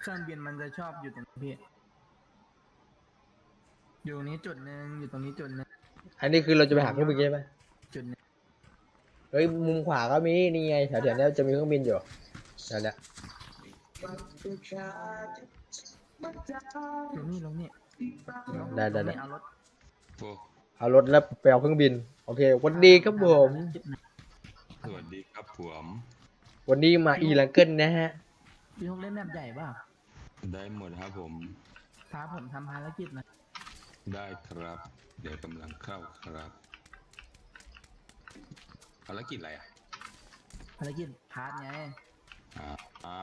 เครื่องบินมันจะชอบอยู่ตรงนี้พี่ อยู่ตรงนี้จุดหนึ่งอยู่ตรงนี้จุดหนึ่งอันนี้คือเราจะไปหาเครื่องบินใช่ไหมจุดหนึ่งเฮ้ยมุมขวาก็มีนี่ไงแถวๆเนี้ยจะมีเครื่องบินอยู่แถวเนี้ยอยู่นี่ลงนี่ลงได้ได้ลงได้นี่เอารถโอ้เอารถแล้วไปเอาเครื่องบิน โอเค วันดีครับผมสวัสดีครับผมวันนี้มาอีลังเกิลนะฮะพี่ฮกเล่นแบบใหญ่เปล่า ได้หมดครับผมพาผมทำภารกิจหนะ ได้ครับ เดี๋ยวกำลังเข้าครับภารกิจอะไรอะภารกิจพาร์ทไงอ่าอ่า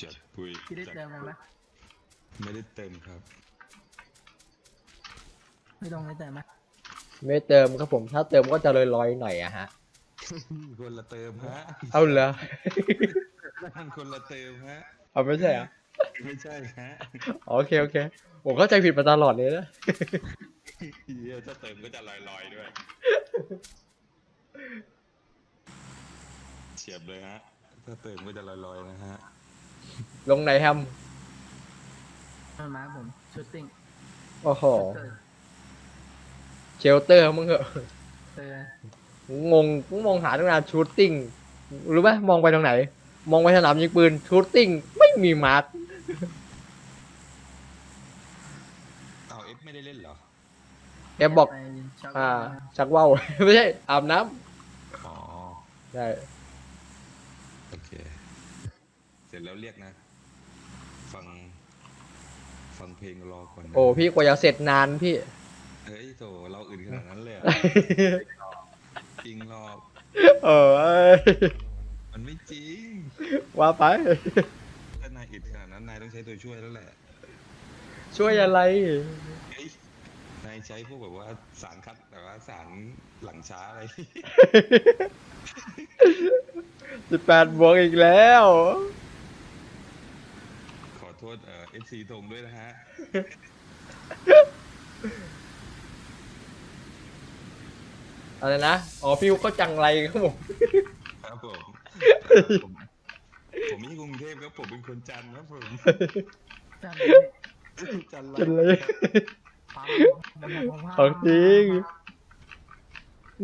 จัดปุยพี่ได้จัเติมมันปะไม่ได้เติมครับ ไม่ต้องได้เติมปะไม่เติมครับผมถ้าเติมก็จะลอยๆหน่อยอะฮะ คนละเติมฮะเอาเหรอนั่นคนละเติมฮะเอาไม่ใช่เหรอ ไม่ใช่ฮะโอเคโอเค ผมเข้าใจผิดมาตลอดเลยนะเหี้ยถ้าเติมก็จะลอยๆด้วย เฉียบเลยฮะ ถ้าเติมก็จะลอยๆนะฮะ ลงไหนแฮมมันมาผมชูตติ้งโอ้โหเตอร์เชลเตอร์มึงเหอะเตอร์งงกูมองหาตั้งนานชูตติ้งรู้ไหมมองไปทางไหน มองไปสนามยิงปืนชูตติ้งไม่มีมาร์ค เอาเอฟไม่ได้เล่นเหรอแกบอกไปช็กอ่า ชักว่าวไม่ใช่ อาบน้อ๋อำใช่โอเค เสร็จแล้วเรียกนะ ฟัง ฟังเพลงรอก่อนนะโอ้พี่กว่าจะเสร็จนานพี่ เฮ้ยโถเราอื่นขนาดนั้นเลยเหรอ จริงหรอกเออเอ้ยมันไม่จริง ว่าไป ถ้านายอึดขนาดนั้นนายต้องใช้ตัวช่วยแล้วแหละช่วยอะไร เฮ้ยนายใช้พวกแบบว่าสารคัดแบบว่าสารหลังช้าอะไร สิบแปดบวกอีกแล้ว ขอโทษเอ่อฟซีธงด้วยนะฮะอะไรนะ อ๋อพี่ก็จังไรครับผม ครับผมผม ผมไม่ใช่กรุงเทพครับผมเป็นคนจันทร์ครับผมจำจันทร์จังไรปั๊มมันผมของจริง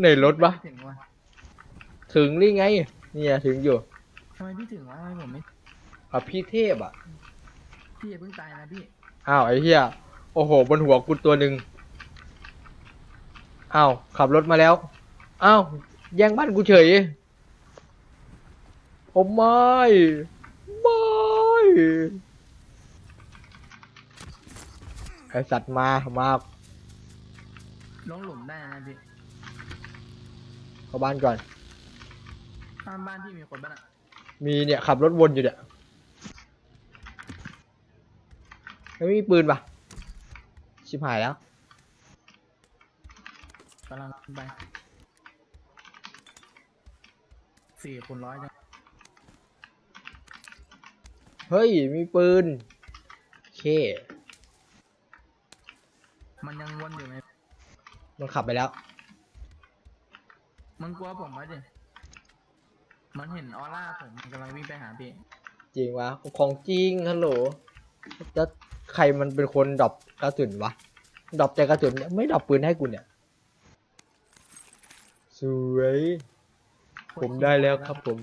ในรถปะถึงวะถึงนี่ไง เนี่ยถึงอยู่ทำไมพี่ถึงวะทำไมผมไม่อะพี่เทพอะพี่อย่าเพิ่งตายนะพี่อ้าวไอ้เหี้ยโอ้โห บนหัวกูตัวหนึ่งอ้าวขับรถมาแล้วอ้าวแย่งบ้านกูเฉย โอ้ไม่ไม่ไอสัตว์มามาลงหลุมได้นะพี่เข้าบ้านก่อนบ้านบ้านพี่มีคนบ้างอะมีเนี่ยขับรถวนอยู่เนี่ยไม่มีปืนปะชิบหายแล้วกำลังไปสี่คูณร้อยจัง เฮ้ย มีปืนโอเค มันยังวนอยู่ไหม มันขับไปแล้ว มันกลัวผมไหมดิ มันเห็นออร่าผมมันกำลังวิ่งไปหาพี่ จริงวะ ของจริงฮัลโหลแล้วใครมันเป็นคนดรอปกระสุนวะดรอปแต่กระสุนเนี่ยไม่ดรอปปืนให้กูเนี่ย สวย ผมได้แล้วครับผม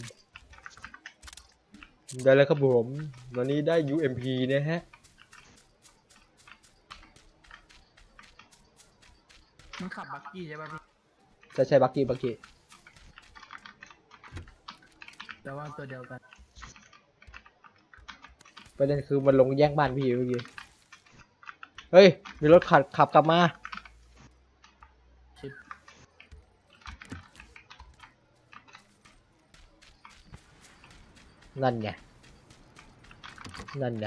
ได้แล้วครับผมวันนี้ได้ UMP นะฮะมันขับบักกี้ใช่ป่ะพี่จะใช้บักกี้บักกี้แต่ว่าตัวเดียวกันประเด็นคือมันลงแย่งบ้านพี่เมื่อกี้เฮ้ย มีรถขับขับกลับมา นั่นไง นั่นไง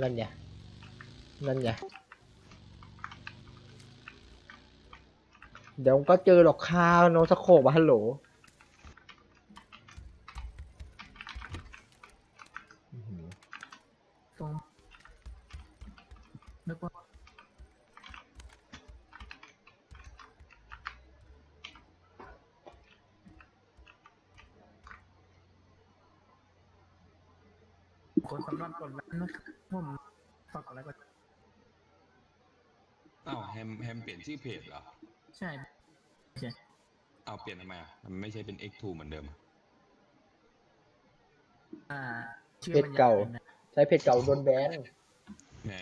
นั่นไง นั่นไง เดี๋ยวก็เจอหรอกคาโนสโคบฮัลโหลอื้อหือ ตรงนึกว่า คนสำหรับกดไลค์นะครับผมฝากกดไลค์กดอ้าวแฮมแฮมเปลี่ยนชื่อเพจเหรอใช่ใช่เอาเปลี่ยนทำไมอะมันไม่ใช่เป็น X2 เหมือนเดิมอะอ่าชื่อเพจมันยเก่าวลยนะใช้เพจเก่าโดนแบนแหม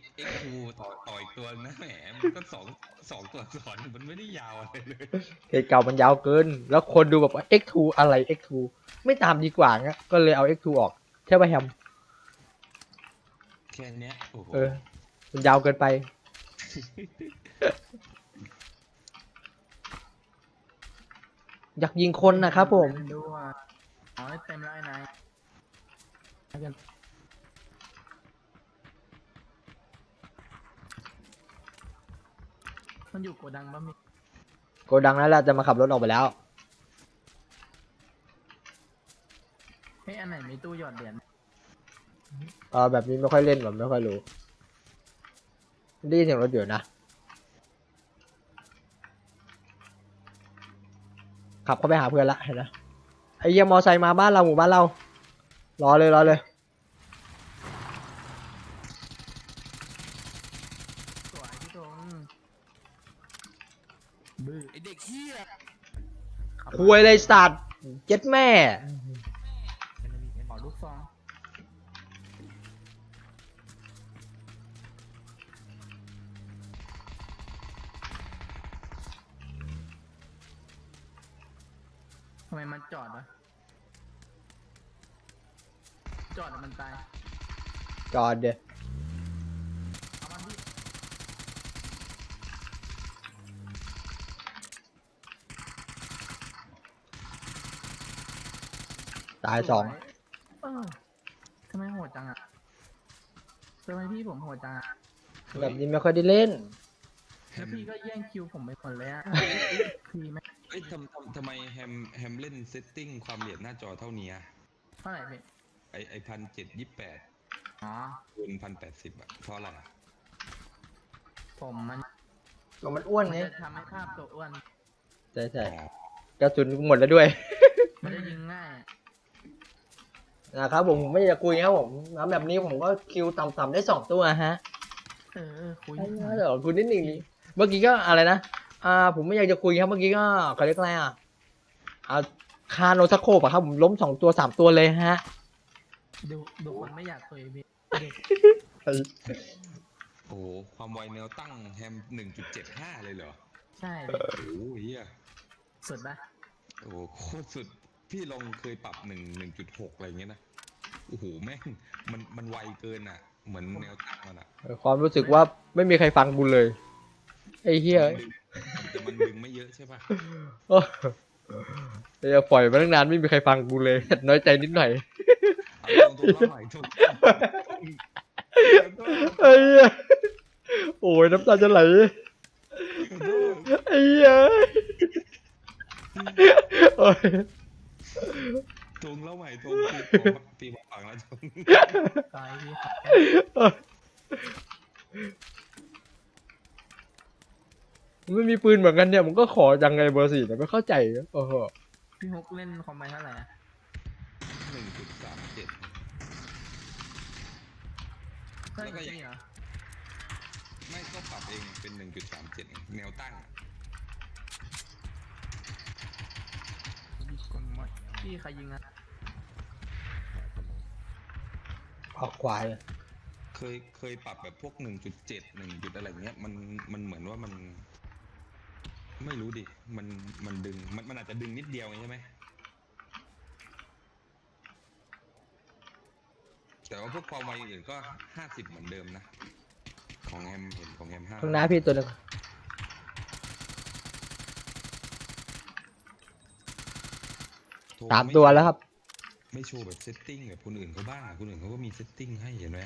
X X2 ต่อต่ออีกตัวนะแหมมันก็สองสองตัวสอนมันไม่ได้ยาวอะไรเลยเพจเก่ามันยาวเกิน แล้วคนดูแบบว่า X2 อะไร X2 ไม่ตามดีกว่าเงี้ยก็เลยเอา X2 ออกใช่ป่ะแฮมแค่เนี้ยโอ้โหเออ มันยาวเกินไป อยากยิงคนนะครับผม ดูว่าอ๋อเต็มแล้วไอ้นายแล้วกันมันอยู่โกดังบ้ามีโกดังแล้วเราจะมาขับรถออกไปแล้ว เฮ้ยอันไหนมีตู้หยอดเหรียญเออแบบนี้ไม่ค่อยเล่นผมไม่ค่อยรู้ได้ยินเสียงรถอยู่นะ ขับเข้าไปหาเพื่อนละเห็นนะไอ้เยี่ยมอไซค์มาบ้านเราหมู่บ้านเรา รอเลยรอเลยสวยพี่ตรงบื้อไอเด็กเฮียขับคุยเลยสัตว์เจ็ดแม่ ไมมันจอดวะ จอดแล้วมันตาย จอดเดี๋ยวเอามันพี่ตายสองวยเออทำไมโหดจังอะทำไมพี่ผมโหดจังอะแบบนี้ไม่ค่อยได้เล่นแฮแล้วมพี่ก็แย่งคิวผมไปคนเลยอะพี่ไม่ เอ้ยทำทำทำไมแฮมแฮมเล่นเซตติ้งความละเอียดหน้าจอเท่านี้อะเท่าไหร่พี่ไอไอพันเจ็ดยี่แปดอ๋อคูณพันแปดสิบอะเพราะอะไรอะผมมันก็มันอ้วนมันไงจะทำให้ภาพตัวอ้วนใช่ใช่อ๋อกระสุนหมดแล้วด้วย มันจะยิงง่ายนะครับผมผมไม่อยากคุยครับผมน้ำแบบนี้ผมก็คิวต่ำๆได้สองตัวฮะเออคุยเดี๋ยวคุณนิดหนึ่งดิเมื่อกี้ก็อะไรนะ อ่า ผมไม่อยากจะคุยครับเมื่อกี้ก็เขาเรียกอะไรอะอ่าคาโนสโคปอะครับผมล้มสองตัวสามตัวเลยฮะดูดูคนไม่อยากคุยพี่เด็กโอ้โหความไวแนวตั้งแฮมหนึ่งจุดเจ็ดห้าเลยเหรอใช่โอ้โหเฮียสุดปะโอ้โหโคตรสุดพี่ลองเคยปรับหนึ่งหนึ่งจุดหกอะไรเงี้ยนะโอ้โหแม่งมันมันไวเกินอะ เหมือนแนวตั้งมันอะความรู้สึกว่าไม่มีใครฟังกูเลย ไอ้เหี้ยมันดึง แต่มันดึงไม่เยอะใช่ป่ะโอ้เดี๋ยวปล่อยมาตั้งนานไม่มีใครฟังกูเลย น้อยใจนิดหน่อยเอาตรงๆเล่าใหม่ถูกไอ้เหี้ยโอ้ยน้ำตาจะไหลไอ้เหี้ยโอ้ยทงเล่าใหม่ทงตีมาตีมาฝังแล้วทงตายพี่ ไม่มีปืนเหมือนกันเนี่ยมันก็ขอยังไงเบอร์สี่แต่ไม่เข้าใจโอ้โหพี่ฮุกเล่นคอมไปเท่าไหร่อะหนึ่งจุดสามเจ็ดเฮ้ยแล้วก็จยัริงงเหรอไม่ก็ปรับเองเป็นหนึ่งจุดสามเจ็ดแนวตั้งอะกดหมดพี่ใครยิงอะออกควายเคยเคยปรับแบบพวกหนึ่งจุดเจ็ดหนึ่งจุดอะไรเงี้ยมันมันเหมือนว่ามัน ไม่รู้ดิ มัน มันดึง มัน มันอาจจะดึงนิดเดียวไงใช่ไหม แต่ว่าพวกความไวอื่นก็ห้าสิบเหมือนเดิมนะ ของแอมเห็นของแอมห้าข้างหน้าพี่ตัวหนึงโทรสามไตัวแล้วครับ ไม่โชว์แบบเซตติ้งแบบคนอื่นเขาบ้างอะคนอื่นเขาก็มีเซตติ้งให้เห็นไหม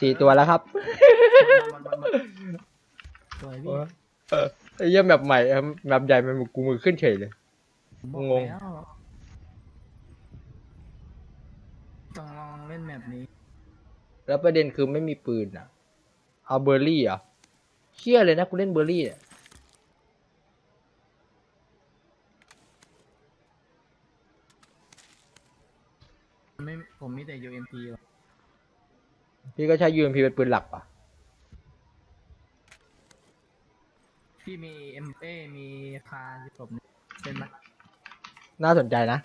สี่ตัวแล้วครับบอลบอลบอลสวยพี่เออไอ้เหี้ยแบบใหม่เออแบบใหญ่มันกูมือขึ้นเฉยเลย บอกงง แล้วต้องลองเล่นแบบนี้ แล้วประเด็นคือไม่มีปืนอะ เอาเบอร์รี่เหรอะเชี่ยเลยนะกูเล่นเบอร์รี่เนี่ยผมมีแต่ UMP ว่ะ พี่ก็ใช้ UMP เป็นปืนหลักป่ะ พี่มี M เอมีคาสิผมเป็นไหมน่าสนใจนะ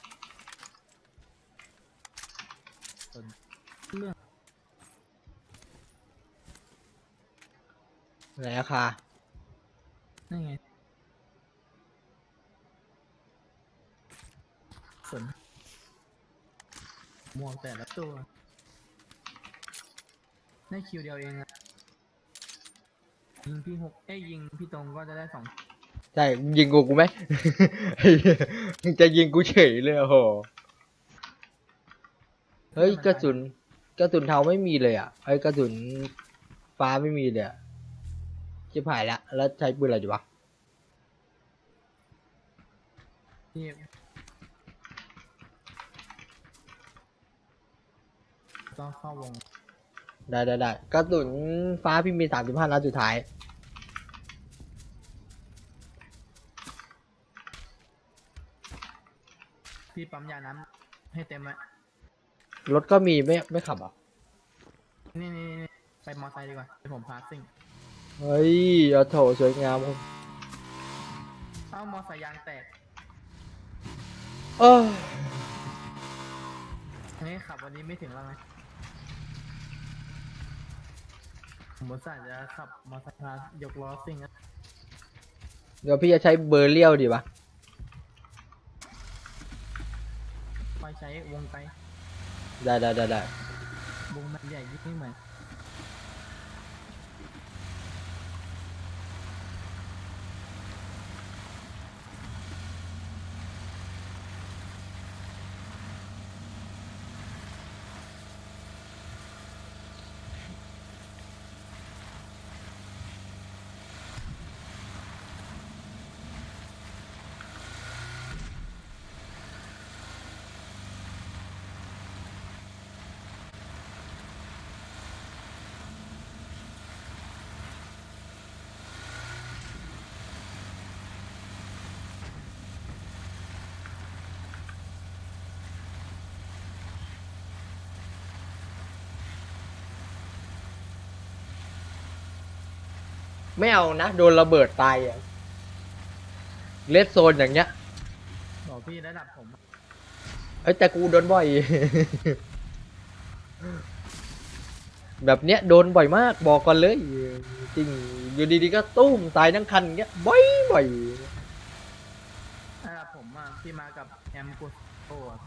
เรื่องไหนราคานี่ไงสนหมวกแต่ละตัว ได้คิวเดียวเองอะยิงพี่หกเอ้ยยิงพี่ตรงก็จะได้สองใช่ยิงกูกูไหม มึงจะยิงกูเฉยเลยโอ้โหเฮ้ยกระสุนกระสุนเทาไม่มีเลยอะไอ้ยกระสุนฟ้าไม่มีเลยอะชิบหายละแล้วใช้ปืนอะไรดีวะพี่ต้องเข้าวง ได้ได้ได้กระสุนฟ้าพี่มีสามสิบห้านัดสุดท้าย พี่ปั๊มยาน้ำให้เต็มไว้รถก็มีไม่ไม่ขับอะนี่นี่นี่ไปมอไซค์ดีกว่าเดี๋ยวผมพาซิ่งเฮ้ยเอาโถสวยงามครับเอ้ามอไซค์ยางแตกเออนี่ขับวันนี้ไม่ถึงแล้วไง ผมอุตส่าห์จะขับมอไซค์พายกล้อซิ่งอะเดี๋ยวพี่จะใช้เบอร์เลี้ยวดีปะไปใช้วงไกลได้ได้ได้ได้วงมันใหญ่ยิ่งเหมือน ไม่เอานะ โดนระเบิดตายอะเลดโซนอย่างเงี้ยบอกพี่ระดับผมเอ้ยแต่กูโดนบ่อย แบบเนี้ยโดนบ่อยมากบอกก่อนเลย จริง อยู่ดีๆก็ตุ้มตายทั้งคันอย่างเงี้ยบ่อยบ่อยระดับผมอะพี่มากับแอมกูโอ้อะ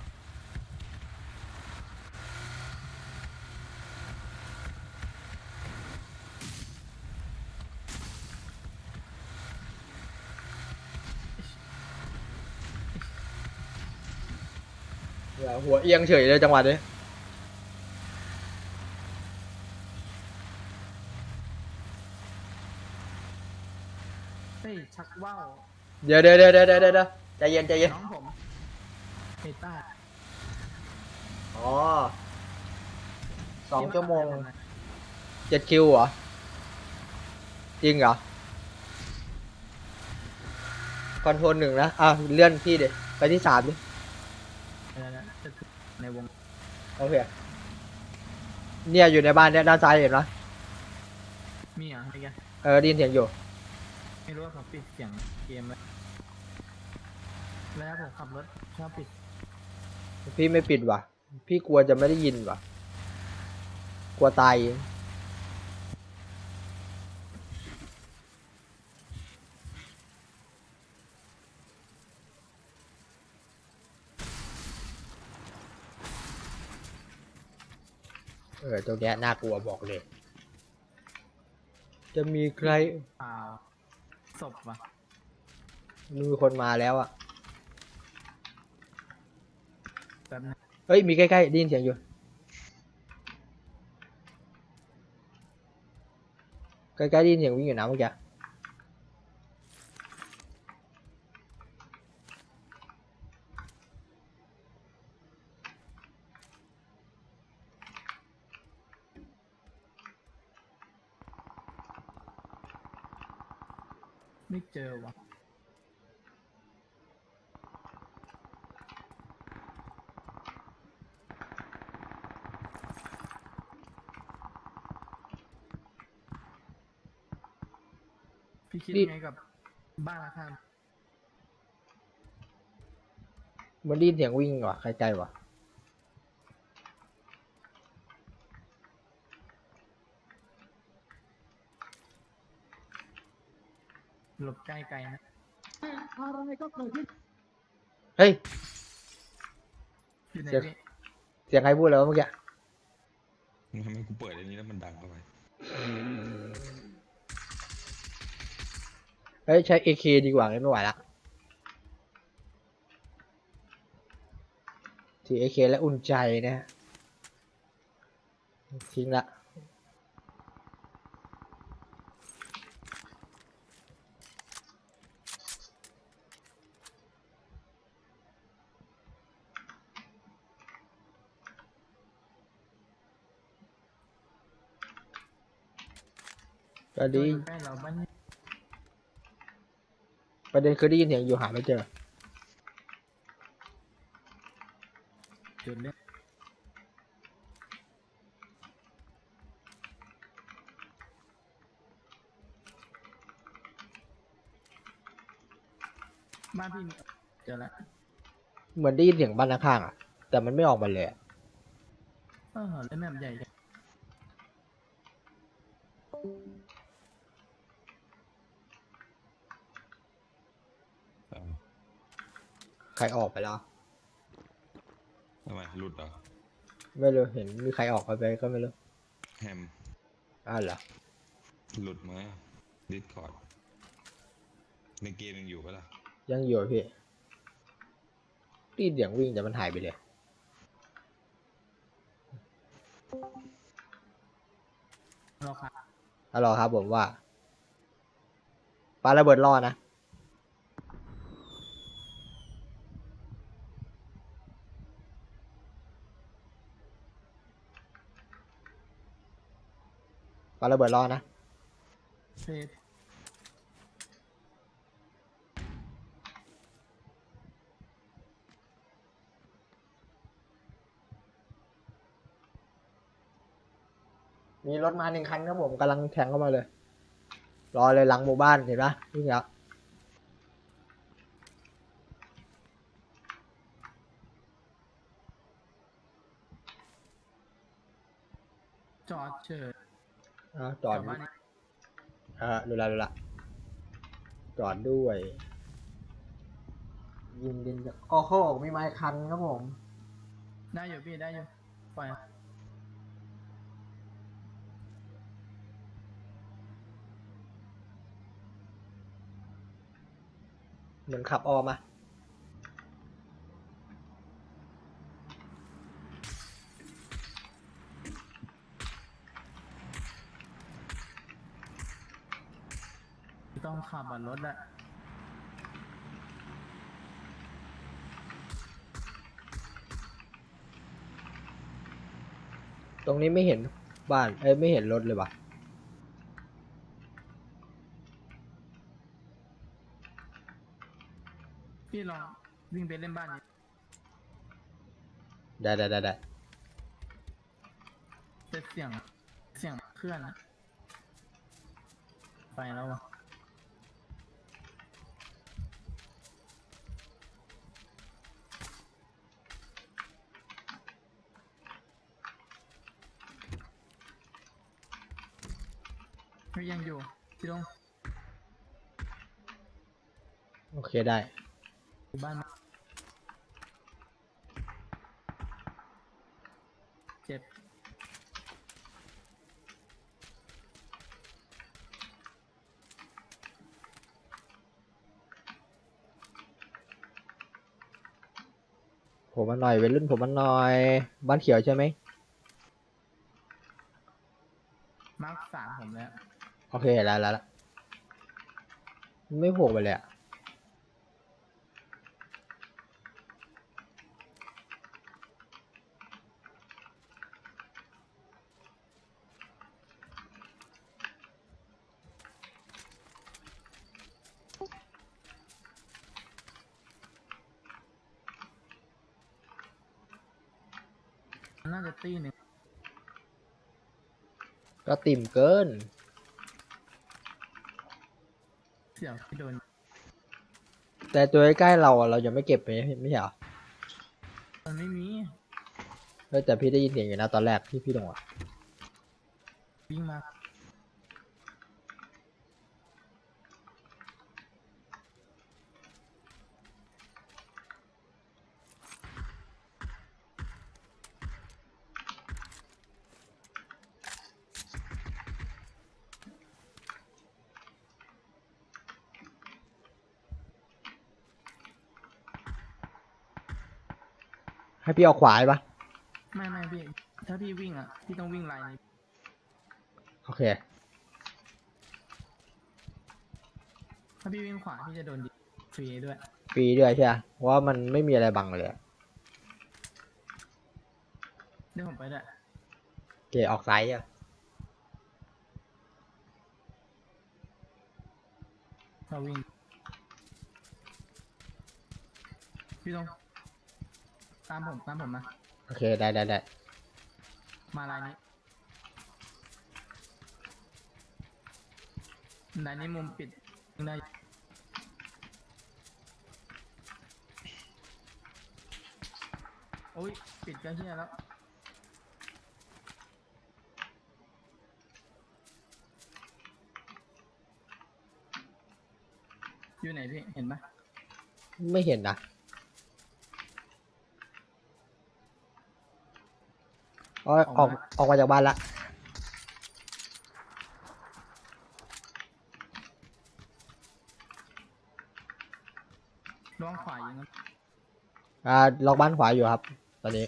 อย่าหัวเอียงเฉยเลยจังหวะนี้เฮ้ยชักว่าวเดี๋ยวเดี๋ยวเดี๋ยวเดี๋ยวเดี๋ยวเดี๋ยวใจเย็นใจเย็นน้องผมเฮต้าอ๋อสองชั่วโมงพี่ากับใครผมนะเจ็ดคิวเหรอ จริงเหรอ คอนโทรลหนึ่งนะ อะ เลื่อนพี่เดี๋ยวไปที่สามดิ เดี๋ยวนะจะถึง ในวงโอเค เนี่ยอยู่ในบ้านเนี่ยด้านซ้ายเห็นไหมมีเหรอะไม่แกเออได้ยินเสียงอยู่ ไม่รู้ว่าผมปิดเสียงเกมไว้แล้วผมขับรถชอบปิดพี่ไม่ปิดว่ะ พี่กลัวจะไม่ได้ยินว่ะ กลัวตาย ออตรงเนี้ยน่ากลัวบอกเลย จะมีใครเปล่าศพว่ะมีคนมาแล้วอะแบบนึงเฮ้ยมีใกล้ๆได้ยินเสียงอยู่ ใกล้ๆได้ยินเสียงวิ่งอยู่นะเมื่อกี้ คิดนี่ยังไงกับบ้านข้างเหมันได้ยินเสียงวิ่งว่ะไกลๆว่ะหลบใกล้ไกลนะอะไรก็เกิดขึ้นเฮ้ย อยู่ไหนเดี๋ยวพี่เสียงใครพูดแล้วะเมื่อกี้ทำไมกูเปิดอันนี้แล้วมันดังเข้าไป เฮ้ยใช้ AK ดีกว่างั้นไม่ไหวละถือ AK แล้วอุ่นใจนะฮะทิ้งละก็ดี อยู่ใกล้เราบ้านนี้ ประเด็นคือได้ยินเสียงอยู่หาไม่เจอ จุดเล่นบ้านพี่มีเจอแล้วเหมือนได้ยินเสียงบ้านข้างๆอะ แต่มันไม่ออกมาเลยอะ เออเล่นแมปใหญ่จัง ออกไปแล้ว ทำไมหลุดเหรอไม่รู้เห็นมีใครออกไปไปก็ไม่รู้แฮมอ้าวเหรอหลุดมาดิสคอร์ดในเกมยังอยู่ปะล่ะยังอยู่อะพี่ได้ยินเสียงวิ่งแต่มันหายไปเลยเราค่ะฮัลโหลครับผมว่าปาระเบิดรอนะ ปาระเบิดรอนะเซฟมีรถมาหนึ่งคันครับผมกำลังแทงเข้ามาเลย รอเลยหลังหมู่บ้านเห็นปะนี่ครับจอดเฉย อะจอดบ้านนี้อ่าดูแลดูแลจอดด้วย ยิงดินโอ้โหมีไม้คันครับผม ได้อยู่พี่ได้อยู่ปล่อยเหมือนขับออมอะ ต้องขับอะรถอะตรงนี้ไม่เห็นบ้าน เอ้ยไม่เห็นรถเลยว่ะ พี่ลองวิ่งไปเล่นบ้านนี้ได้ได้ได้ได้เป็นเสียงเสียงเคลื่อนอะไปแล้ววะ ไม่ยังอยู่ที่ลงโอเคได้ อยู่บ้านมาเจ็บผมมาหน่อยเป็นรุ่นผมมาหน่อย บ้านเขียวใช่ไหม มาร์คสามผมแล้วโอเคแล้วแล้วแล้วไม่โผล่ไปเลยอะน่าจะตีหนึ่งก็ติ่มเกิน เสี่ยวที่โดนแต่ตัวใกล้ๆเราอะเรายังไม่เก็บไปไม่ใช่เหรอมันไม่มีเออแต่พี่ได้ยินเสียงอยู่นะตอนแรกที่พี่ลงอะวิ่งมาให้ พี่เอาขวาใช่ปะไม่ไม่พี่ ถ้าพี่วิ่งอะ พี่ต้องวิ่งไลน์นี้โอเค ถ้าพี่วิ่งขวาพี่จะโดนดิฟรีด้วย ฟรีด้วยใช่ปะเพราะว่ามันไม่มีอะไรบังเลยอะเดี๋ยวผมไปด้วยโอเคออกซ้ายอะเราวิ่ง พี่ต้อง ตามผมตามผมมา โอเค ได้ได้ได้มาลายนี้ลายนี้มุมปิดยิงได้โอ้ยปิดก็เฮียแล้ว อยู่ไหนพี่ เห็นปะไม่เห็นนะ ออกออกออกมาจากบ้านละล่วงขวายิงนะอ่าล็อกบ้านขวาอยู่ครับ ตอนนี้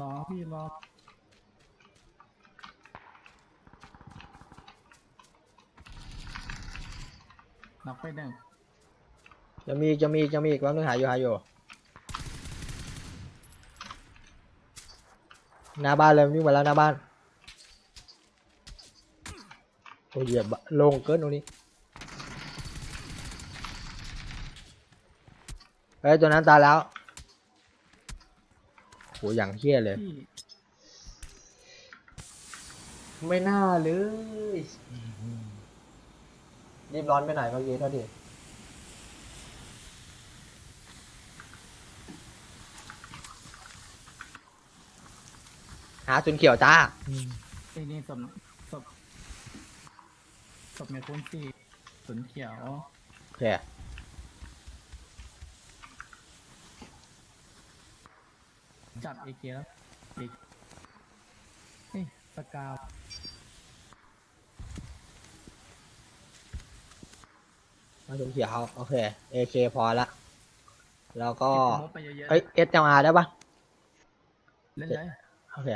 รอพี่รอ นับไปหนึ่ง จะมีจะมีจะมีอีกแป๊บนึงหาอยู่หาอยู่หน้าบ้านเลยวิ่งมาแล้วหน้าบ้านโอ้ยเหยียบลงเกินตรงนี้เฮ้ยตัวนั้นตายแล้วโหอย่างเฮี้ยเลย ไม่น่าเลย รีบร้อนไปหน่อยเมื่อกี้เท่าทีาจุนเขียวจ้าไอ้นี่ศพศพศพเมียคุณสี่สุนเขียวโอเคจับเอเกแล้วเอกเฮ้ยสกาวมาจุนเขียวโอเค AK พอละแล้วก็เก็บมุกไปเยอะๆเอ้ย SLR ได้ปะเล่นเลยโอเค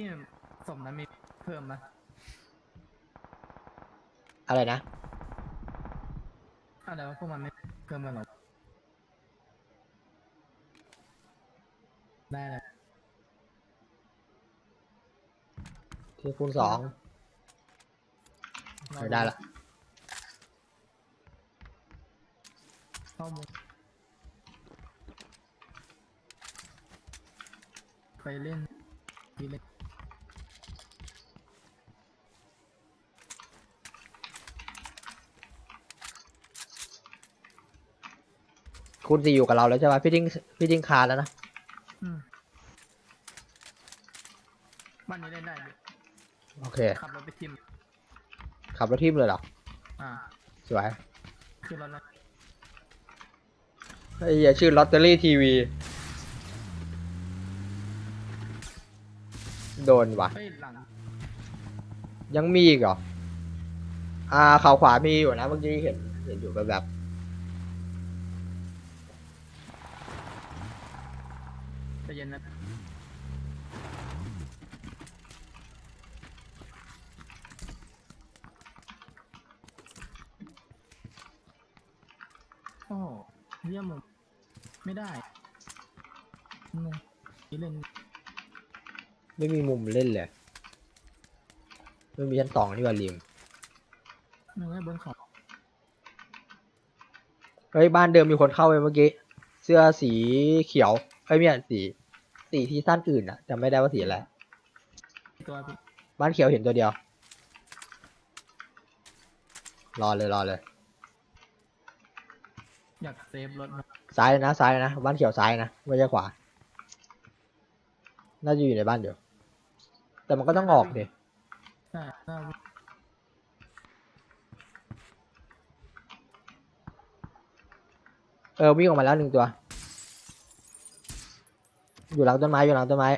พี่ศพนั้นมีเพิ่มไหมอะไรนะ อะไรว่าพวกมันไม่เพิ่มกันหรอได้เลยที่คูณสองไม่ได้ละข้อมูลไปเล่นพี่เล่น คูณสี่อยู่กับเราแล้วใช่ปะพี่ทิ้งพี่ทิ้งคาแล้วนะอืมบ้านนี้เล่นได้ดิโอเค ขับรถไปทิมขับรถทิมเลยเหรออ่าสวยคือรถแล้วไอ้เหี้ยชื่อลอตเตอรี่ทีวีโดนว่ะ เฮ้ยหลังยังมีอีกเหรออ่าเขาขวามีอยู่นะเมื่อกี้เห็นเห็นอยู่แบบแบบ เย็นนะโอ้โหเยี่ยมเลยไม่ได้งงนี่เล่นไม่มีมุมเล่นเลยไม่มีชั้นสองนี่ว่าริมนึกว่าบนเขาเฮ้ยบ้านเดิมมีคนเข้าไปเมื่อกี้ เสื้อสีเขียวเฮ้ยไม่ใช่สี สีที่สั้นอื่นอะจำไม่ได้ว่าสีอะไรตัวพี่บ้านเขียวเห็นตัวเดียว รอเลยรอเลย อยากเซฟรถมาซ้ายเลยนะซ้ายเลยนะบ้านเขียวซ้ายนะไม่ใช่ขวา น่าจะอยู่ในบ้านเดียว แต่มันก็ต้องออกดิใช่น่าวิ่งเออวิ่งออกมาแล้วหนึ่งตัว อยู่หลังต้นไม้อยู่หลังต้นไม้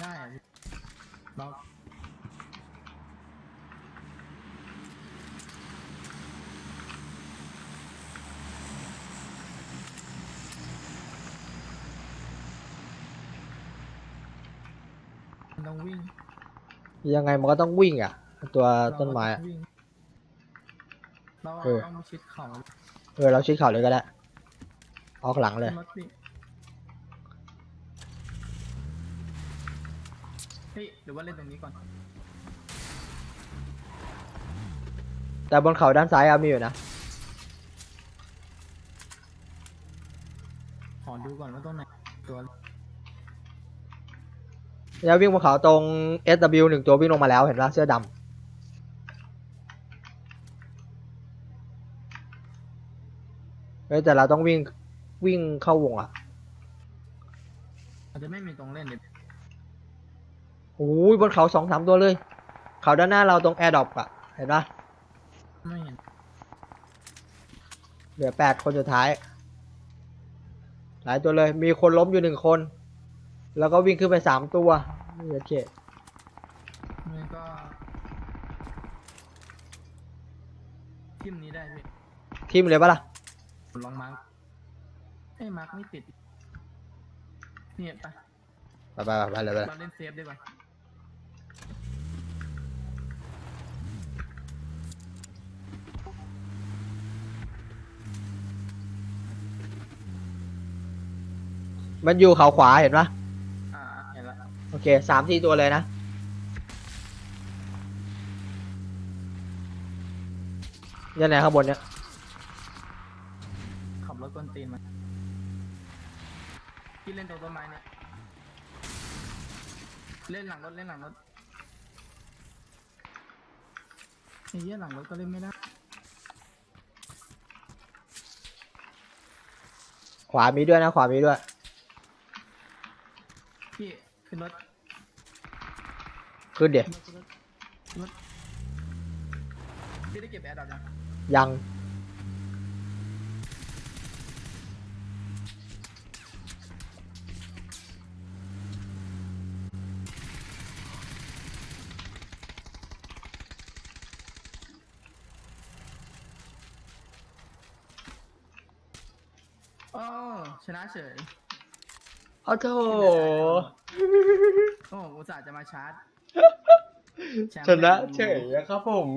ได้อะพี่เรามันต้องวิ่งยังไงมันก็ต้องวิ่งอะ ตัวต้นไม้เราอะก็ต้องวิ่ง เราเออต้องชิดเขาเออเราชิดเข่าเลยก็ได้ออกหลังเลยรถพี่เฮ้ยหรือว่าเล่นตรงนี้ก่อนแต่บนเขาด้านซ้ายอะมีอยู่นะขอดูก่อนว่าตรงไหนตัวแล้ววิ่งบนเขาตรง SW หนึ่งตัววิ่งลงมาแล้วเห็นปะเสื้อดำ เฮ้ยแต่เราต้องวิ่งวิ่งเข้าวงอะอาจจะไม่มีตรงเล่นเดี๋ยวโอ้ยบนเขาสองสามตัวเลย เขาด้านหน้าเราตรงแอร์ดรอปอะ เห็นปะไม่เห็นเหลือแปดคนสุดท้าย หลายตัวเลย มีคนล้มอยู่หนึ่งคน แล้วก็วิ่งขึ้นไปสามตัวนี่โอเคมันก็ทิมนี้ได้พี่ทีมเลยปะล่ะ ลองมาร์กเอ้ยมาร์กไม่ติด เนี่ยไปไปไปไปไปเลยไปเลยเราเล่นเซฟดีกว่ามันอยู่เขาขวาเห็นปะอ่าเห็นละโอเคสามทีตัวเลยนะ ยังไงข้างบนเนี้ยขับรถกวน ตีนมาพี่เล่นตรงต้นไม้เนี่ยเล่นหลังรถเล่นหลังรถไอ้เหี้ยหลังรถก็เล่นไม่ได้ขวามีด้วยนะ ขวามีด้วย พี่ขึ้นรถขึ้นเดี๋ยวขึ้นรถขึ้นรถพี่ได้เก็บแอร์ดรอปยังยัง อาโถโอ้อุตส่าห์จะมาชาร์จแชมป์ชนะป็เฉยอะครับผม